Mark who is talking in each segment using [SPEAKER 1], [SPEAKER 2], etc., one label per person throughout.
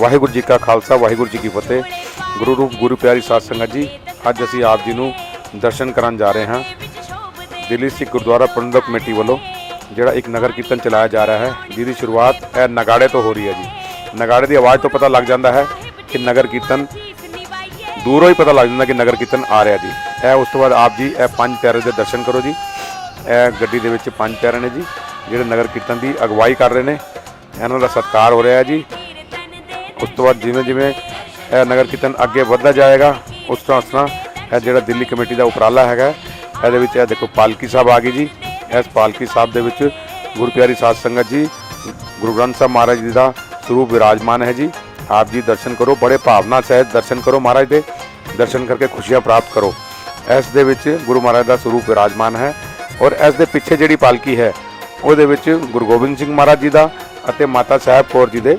[SPEAKER 1] ਵਾਹਿਗੁਰੂ ਜੀ ਕਾ ਖਾਲਸਾ, ਵਾਹਿਗੁਰੂ ਜੀ ਕੀ ਫਤਿਹ। ਗੁਰੂ ਰੂਪ, ਗੁਰੂ ਪਿਆਰੀ ਸਾਧ ਸੰਗਤ ਜੀ, ਅੱਜ ਅਸੀਂ ਆਪ ਜੀ ਨੂੰ ਦਰਸ਼ਨ ਕਰਨ ਜਾ ਰਹੇ ਹਾਂ। ਦਿੱਲੀ ਸਿੱਖ ਗੁਰਦੁਆਰਾ ਪ੍ਰਬੰਧਕ ਕਮੇਟੀ ਵੱਲੋਂ, ਜਿਹੜਾ ਇੱਕ ਨਗਰ ਕੀਰਤਨ ਚਲਾਇਆ ਜਾ ਰਿਹਾ ਹੈ, ਜਿਹਦੀ ਸ਼ੁਰੂਆਤ ਇਹ ਨਗਾੜੇ ਤੋਂ ਹੋ ਰਹੀ ਹੈ ਜੀ। ਨਗਾੜੇ ਦੀ ਆਵਾਜ਼ ਤੋਂ ਪਤਾ ਲੱਗ ਜਾਂਦਾ ਹੈ ਕਿ ਨਗਰ ਕੀਰਤਨ, ਦੂਰੋਂ ਹੀ ਪਤਾ ਲੱਗ ਜਾਂਦਾ ਕਿ ਨਗਰ ਕੀਰਤਨ ਆ ਰਿਹਾ ਜੀ। ਇਹ ਉਸ ਤੋਂ ਬਾਅਦ ਆਪ ਜੀ ਇਹ ਪੰਜ ਪਿਆਰੇ ਦੇ ਦਰਸ਼ਨ ਕਰੋ ਜੀ। ਇਹ ਗੱਡੀ ਦੇ ਵਿੱਚ ਪੰਜ ਪਿਆਰੇ ਨੇ ਜੀ, ਜਿਹੜੇ ਨਗਰ ਕੀਰਤਨ ਦੀ ਅਗਵਾਈ ਕਰ ਰਹੇ ਨੇ। ਇਹਨਾਂ ਦਾ ਸਤਿਕਾਰ ਹੋ ਰਿਹਾ ਹੈ ਜੀ। ਉਸ ਤੋਂ ਬਾਅਦ ਜਿਵੇਂ ਜਿਵੇਂ ਇਹ ਨਗਰ ਕੀਰਤਨ ਅੱਗੇ ਵੱਧਦਾ ਜਾਏਗਾ, ਉਸ ਤਰ੍ਹਾਂ ਉਸ ਤਰ੍ਹਾਂ ਇਹ ਜਿਹੜਾ ਦਿੱਲੀ ਕਮੇਟੀ ਦਾ ਉਪਰਾਲਾ ਹੈਗਾ, ਇਹਦੇ ਵਿੱਚ ਇਹ ਦੇਖੋ ਪਾਲਕੀ ਸਾਹਿਬ ਆ ਗਈ ਜੀ। ਇਸ ਪਾਲਕੀ ਸਾਹਿਬ ਦੇ ਵਿੱਚ ਗੁਰਪਿਆਰੀ ਸਾਧ ਸੰਗਤ ਜੀ, ਗੁਰੂ ਗ੍ਰੰਥ ਸਾਹਿਬ ਮਹਾਰਾਜ ਜੀ ਦਾ ਸਰੂਪ ਵਿਰਾਜਮਾਨ ਹੈ ਜੀ। ਆਪ ਜੀ ਦਰਸ਼ਨ ਕਰੋ, ਬੜੇ ਭਾਵਨਾ ਸਹਿਤ ਦਰਸ਼ਨ ਕਰੋ ਮਹਾਰਾਜ ਦੇ। ਦਰਸ਼ਨ ਕਰਕੇ ਖੁਸ਼ੀਆਂ ਪ੍ਰਾਪਤ ਕਰੋ। ਇਸ ਦੇ ਵਿੱਚ ਗੁਰੂ ਮਹਾਰਾਜ ਦਾ ਸਰੂਪ ਵਿਰਾਜਮਾਨ ਹੈ ਔਰ ਇਸ ਦੇ ਪਿੱਛੇ ਜਿਹੜੀ ਪਾਲਕੀ ਹੈ, ਉਹਦੇ ਵਿੱਚ ਗੁਰੂ ਗੋਬਿੰਦ ਸਿੰਘ ਮਹਾਰਾਜ ਜੀ ਦਾ ਅਤੇ ਮਾਤਾ ਸਾਹਿਬ ਕੌਰ ਜੀ ਦੇ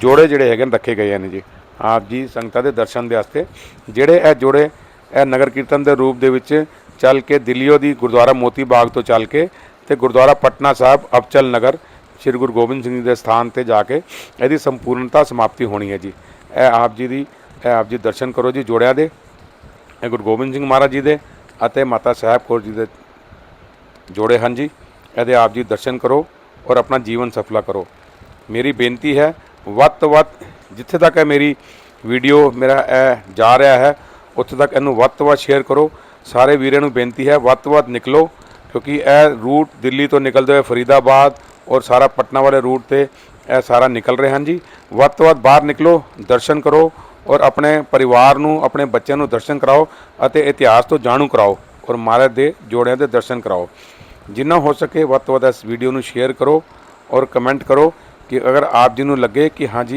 [SPEAKER 1] ਜੋੜੇ ਜਿਹੜੇ ਹੈਗੇ ਨੇ, ਰੱਖੇ ਗਏ ਨੇ ਜੀ। ਆਪ ਜੀ ਸੰਗਤਾਂ ਦੇ ਦਰਸ਼ਨ ਦੇ ਵਾਸਤੇ ਜਿਹੜੇ ਇਹ ਜੋੜੇ ਇਹ ਨਗਰ ਕੀਰਤਨ ਦੇ ਰੂਪ ਦੇ ਵਿੱਚ ਚੱਲ ਕੇ ਦਿੱਲੀਓ ਦੀ ਗੁਰਦੁਆਰਾ ਮੋਤੀ ਬਾਗ ਤੋਂ ਚੱਲ ਕੇ ਤੇ ਗੁਰਦੁਆਰਾ ਪਟਨਾ ਸਾਹਿਬ, ਅਬਚਲ ਨਗਰ, ਸ੍ਰੀ ਗੁਰੂ ਗੋਬਿੰਦ ਸਿੰਘ ਜੀ ਦੇ ਸਥਾਨ ਤੇ ਜਾ ਕੇ ਇਹਦੀ ਸੰਪੂਰਨਤਾ ਸਮਾਪਤੀ ਹੋਣੀ ਹੈ ਜੀ। ਇਹ ਆਪ ਜੀ ਦੀ, ਇਹ ਆਪ ਜੀ ਦਰਸ਼ਨ ਕਰੋ ਜੀ ਜੋੜਿਆਂ ਦੇ। ਇਹ ਗੁਰੂ ਗੋਬਿੰਦ ਸਿੰਘ ਮਹਾਰਾਜ ਜੀ ਦੇ ਅਤੇ ਮਾਤਾ ਸਾਹਿਬ ਕੌਰ ਜੀ ਦੇ ਜੋੜੇ ਹਨ ਜੀ। ਇਹਦੇ ਆਪ ਜੀ ਦਰਸ਼ਨ ਕਰੋ ਔਰ ਆਪਣਾ ਜੀਵਨ ਸਫਲਾ ਕਰੋ। ਮੇਰੀ ਬੇਨਤੀ ਹੈ ਵੱਧ ਤੋਂ ਵੱਧ ਜਿੱਥੇ ਤੱਕ ਇਹ ਮੇਰੀ ਵੀਡੀਓ ਮੇਰਾ ਇਹ ਜਾ ਰਿਹਾ ਹੈ, ਉੱਥੇ ਤੱਕ ਇਹਨੂੰ ਵੱਧ ਤੋਂ ਵੱਧ ਸ਼ੇਅਰ ਕਰੋ। ਸਾਰੇ ਵੀਰਾਂ ਨੂੰ ਬੇਨਤੀ ਹੈ, ਵੱਧ ਤੋਂ ਵੱਧ ਨਿਕਲੋ, ਕਿਉਂਕਿ ਇਹ ਰੂਟ ਦਿੱਲੀ ਤੋਂ ਨਿਕਲਦੇ ਹੋਏ ਫਰੀਦਾਬਾਦ ਔਰ ਸਾਰਾ ਪਟਨਾ ਵਾਲੇ ਰੂਟ ਤੇ ਇਹ ਸਾਰਾ ਨਿਕਲ ਰਹੇ ਹਨ ਜੀ ਵੱਧ ਤੋਂ ਵੱਧ ਬਾਹਰ ਨਿਕਲੋ, ਦਰਸ਼ਨ ਕਰੋ ਔਰ ਆਪਣੇ ਪਰਿਵਾਰ ਨੂੰ, ਆਪਣੇ ਬੱਚਿਆਂ ਨੂੰ ਦਰਸ਼ਨ ਕਰਾਓ ਅਤੇ ਇਤਿਹਾਸ ਤੋਂ ਜਾਣੂ ਕਰਾਓ ਔਰ ਮਹਾਰਾਜ ਦੇ ਜੋੜਿਆਂ ਦੇ ਦਰਸ਼ਨ ਕਰਾਓ। ਜਿੰਨਾ ਹੋ ਸਕੇ ਵੱਧ ਤੋਂ ਵੱਧ ਇਸ ਵੀਡੀਓ ਨੂੰ ਸ਼ੇਅਰ ਕਰੋ ਔਰ ਕਮੈਂਟ ਕਰੋ। ਕਿ ਅਗਰ ਆਪ ਜੀ ਨੂੰ ਲੱਗੇ ਕਿ ਹਾਂਜੀ